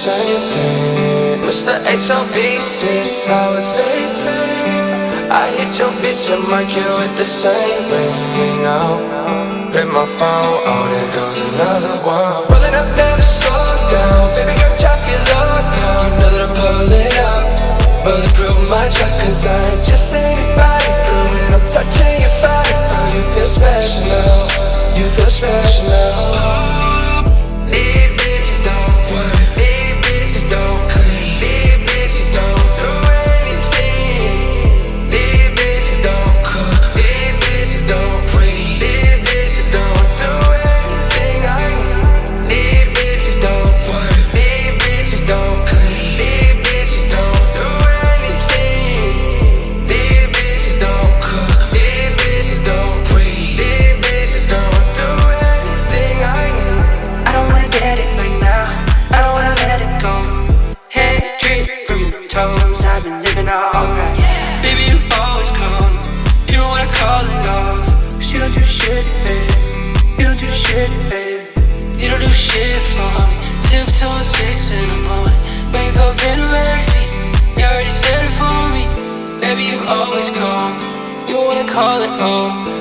same thing. Mr. Since I was 18. I hit your bitch and mark you with the same ring. Oh, grab my phone, oh, there goes another one. Rolling up, never slows down. Baby girl, chop your load down. Know that I'm pulling up. Bulletproof my truck, cause I ain't toes. I've been living alright. Baby, you always come. You wanna call it off. She don't do shit, babe. You don't do shit, babe. You don't do shit for me. Tiptoe six in the morning. Wake up in the backseat. You already said it for me. Baby, you always call. You wanna call it home.